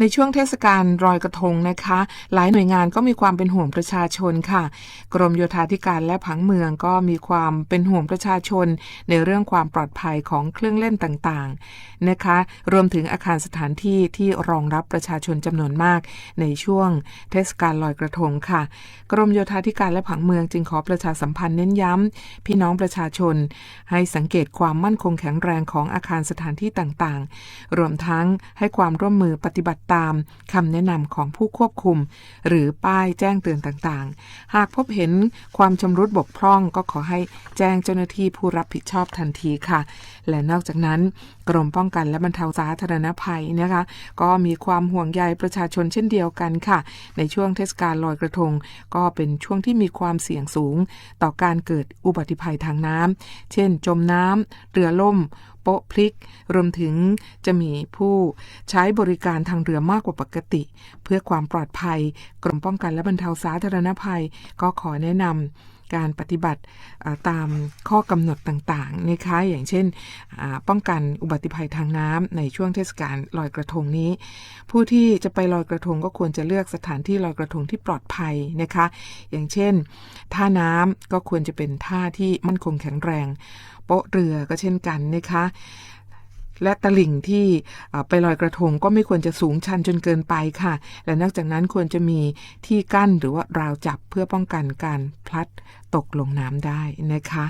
ในช่วงเทศกาลรอยกระทงนะคะ หลายหน่วยงานก็มีความเป็นห่วงประชาชนค่ะ กรมโยธาธิการและผังเมืองก็มีความเป็นห่วงประชาชน ในเรื่องความปลอดภัยของเครื่องเล่นต่างๆนะคะ รวมถึงอาคารสถานที่ที่รองรับประชาชนจำนวนมากในช่วงเทศกาลลอยกระทงค่ะ กรมโยธาธิการและผังเมืองจึงขอประชาสัมพันธ์เน้นย้ำพี่น้องประชาชน ให้สังเกตความมั่นคงแข็งแรงของอาคารสถานที่ต่างๆ รวมทั้งให้ความร่วมมือปฏิบัติตามคำแนะนำของผู้ควบคุม หรือป้ายแจ้งเตือนต่างๆ หากพบเห็นความชำรุดบกพร่องก็ขอให้แจ้งเจ้าหน้าที่ผู้รับผิดชอบทันทีค่ะ และนอกจากนั้น กรมป้องกันและบรรเทาสาธารณภัยนะคะ ก็มีความห่วงใยประชาชนเช่นเดียวกันค่ะ ในช่วงเทศกาลลอยกระทง ก็เป็นช่วงที่มีความเสี่ยงสูง ต่อการเกิดอุบัติภัยทางน้ำเช่น จมน้ำเรือล่ม โป๊ะพลิก รวมถึงจะมีผู้ใช้บริการทางเรือมากกว่าปกติ เพื่อความปลอดภัย กรมป้องกันและบรรเทาสาธารณภัย ก็ขอแนะนำการปฏิบัติตามข้อกำหนดต่างๆนะคะอย่างเช่น ป้องกันอุบัติภัยทางน้ำในช่วงเทศกาลลอยกระทงนี้ ผู้ที่จะไปลอยกระทงก็ควรจะเลือกสถานที่ลอยกระทงที่ปลอดภัยนะคะ อย่างเช่น ท่าน้ำก็ควรจะเป็นท่าที่มั่นคงแข็งแรง โป๊ะเรือก็เช่นกันนะคะและตลิ่งที่ไปลอยกระทงก็ไม่ควรจะสูงชันจนเกินไปค่ะ และนอกจากนั้นควรจะมีที่กั้นหรือว่าราวจับเพื่อป้องกันการพลัดตกลงน้ำได้นะคะ